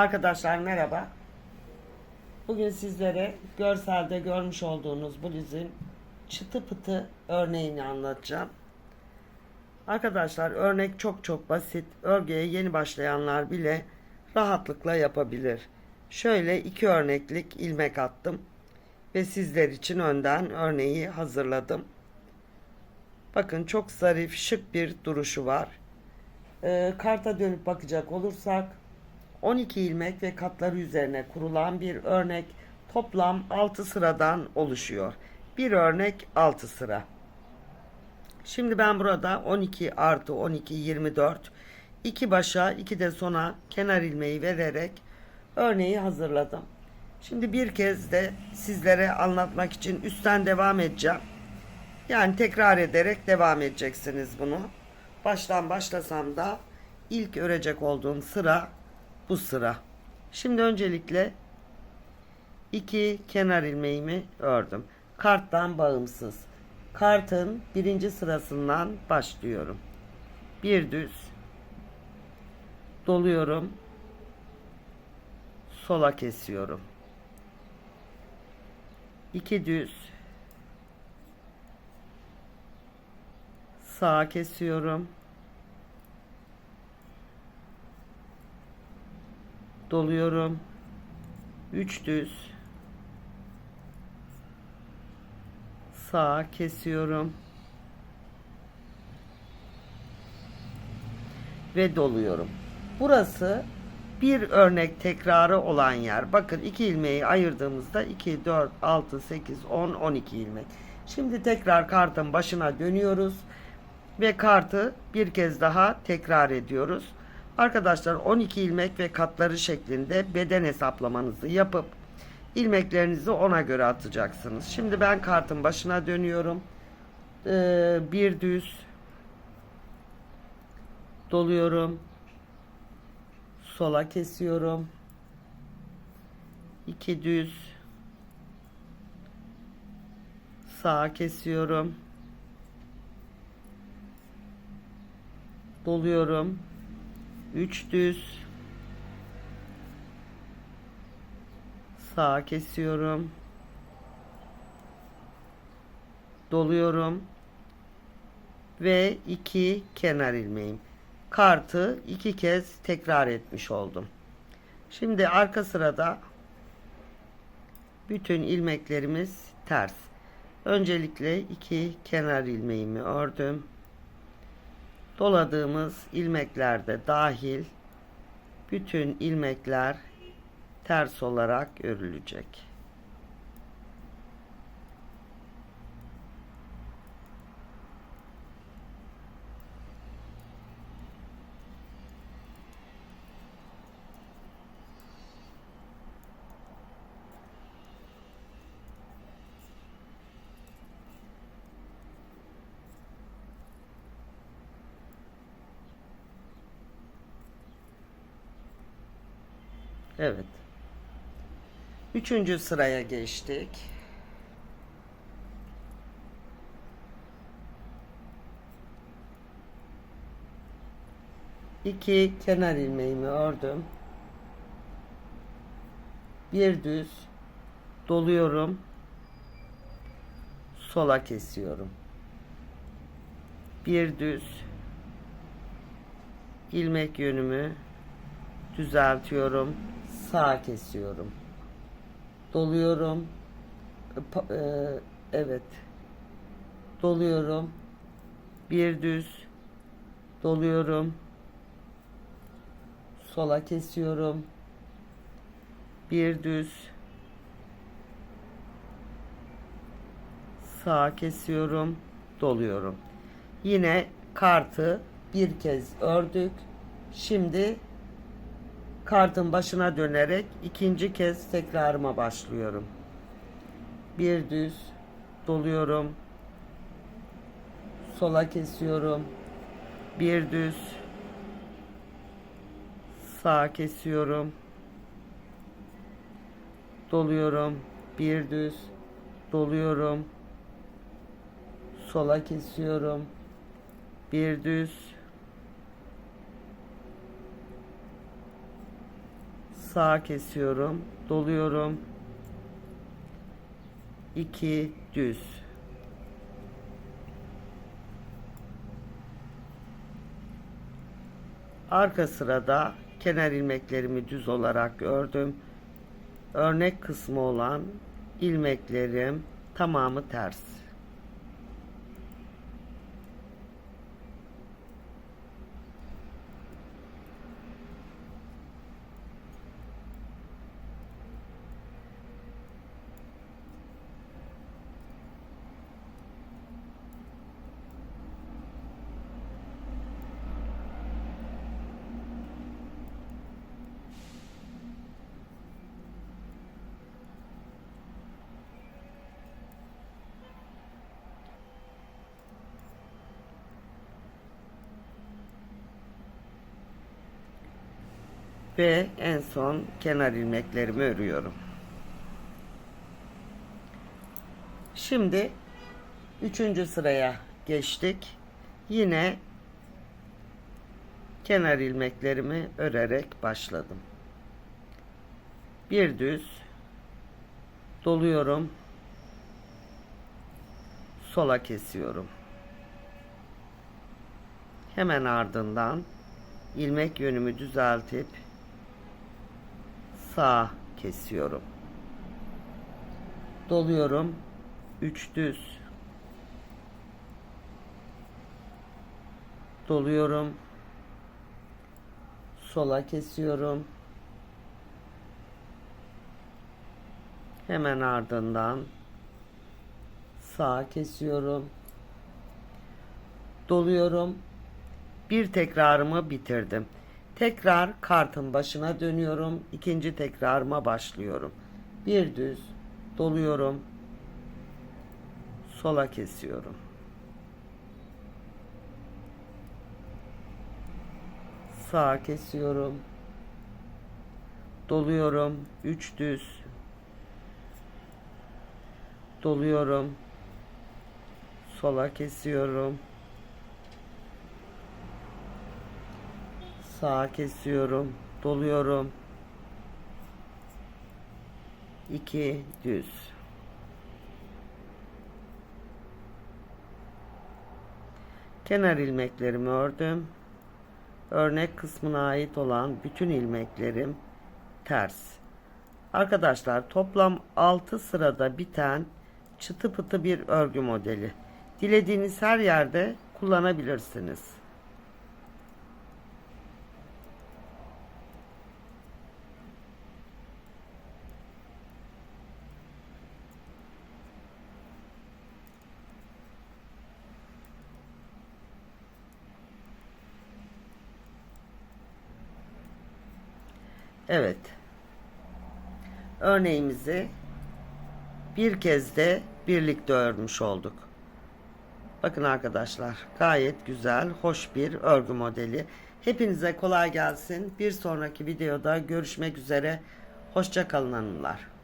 Arkadaşlar merhaba. Bugün sizlere görselde görmüş olduğunuz bluzun çıtı pıtı örneğini anlatacağım. Arkadaşlar örnek çok çok basit. Örgüye yeni başlayanlar bile rahatlıkla yapabilir. Şöyle iki örneklik ilmek attım ve sizler için önden örneği hazırladım. Bakın çok zarif, şık bir duruşu var. Ee, karta dönüp bakacak olursak 12 ilmek ve katları üzerine kurulan bir örnek toplam 6 sıradan oluşuyor. Bir örnek 6 sıra. Şimdi ben burada 12 artı 12 24 iki başa iki de sona kenar ilmeği vererek örneği hazırladım. Şimdi bir kez de sizlere anlatmak için üstten devam edeceğim. Yani tekrar ederek devam edeceksiniz bunu. Baştan başlasam da ilk örecek olduğum sıra bu sıra. Şimdi öncelikle iki kenar ilmeğimi ördüm. Karttan bağımsız. Kartın birinci sırasından başlıyorum. Bir düz doluyorum. Sola kesiyorum. İki düz sağa kesiyorum. Doluyorum. 3 düz sağa kesiyorum. Ve doluyorum. Burası bir örnek tekrarı olan yer. Bakın iki ilmeği ayırdığımızda 2, 4, 6, 8, 10, 12 ilmek. Şimdi tekrar kartın başına dönüyoruz ve kartı bir kez daha tekrar ediyoruz. Arkadaşlar 12 ilmek ve katları şeklinde beden hesaplamanızı yapıp ilmeklerinizi ona göre atacaksınız. Şimdi ben kartın başına dönüyorum. Ee, bir düz doluyorum. Sola kesiyorum. İki düz sağa kesiyorum. Doluyorum. 3 düz. Sağa kesiyorum. Doluyorum. Ve iki kenar ilmeğim. Kartı iki kez tekrar etmiş oldum. Şimdi arka sırada bütün ilmeklerimiz ters. Öncelikle iki kenar ilmeğimi ördüm doladığımız ilmeklerde dahil bütün ilmekler ters olarak örülecek. Evet. Üçüncü sıraya geçtik. İki kenar ilmeğimi ördüm. Bir düz doluyorum. Sola kesiyorum. Bir düz ilmek yönümü düzeltiyorum. Sağ kesiyorum. Doluyorum. E, Evet. Doluyorum. Bir düz. Doluyorum. Sola kesiyorum. Bir düz. Sağa kesiyorum. Doluyorum. Yine kartı bir kez ördük. Şimdi kartın başına dönerek ikinci kez tekrarıma başlıyorum. Bir düz doluyorum. Sola kesiyorum. Bir düz sağa kesiyorum. Doluyorum. Bir düz doluyorum. Sola kesiyorum. Bir düz Sağa kesiyorum. Doluyorum. 2 düz. Arka sırada kenar ilmeklerimi düz olarak ördüm. Örnek kısmı olan ilmeklerim tamamı ters. Ve en son kenar ilmeklerimi örüyorum. Şimdi üçüncü sıraya geçtik. Yine kenar ilmeklerimi örerek başladım. Bir düz doluyorum. Sola kesiyorum. Hemen ardından ilmek yönümü düzeltip sağa kesiyorum. Doluyorum. 3 düz. Doluyorum. Sola kesiyorum. Hemen ardından sağa kesiyorum. Doluyorum. Bir tekrarımı bitirdim. Tekrar kartın başına dönüyorum. İkinci tekrarıma başlıyorum. Bir düz doluyorum. Sola kesiyorum. Sağa kesiyorum. Doluyorum. Üç düz. Doluyorum. Sola kesiyorum. Sağa kesiyorum. Doluyorum. 2 düz. Kenar ilmeklerimi ördüm. Örnek kısmına ait olan bütün ilmeklerim ters. Arkadaşlar toplam 6 sırada biten çıtı pıtı bir örgü modeli. Dilediğiniz her yerde kullanabilirsiniz. Evet. Örneğimizi bir kez de birlikte örmüş olduk. Bakın arkadaşlar gayet güzel, hoş bir örgü modeli. Hepinize kolay gelsin. Bir sonraki videoda görüşmek üzere. Hoşça kalın hanımlar.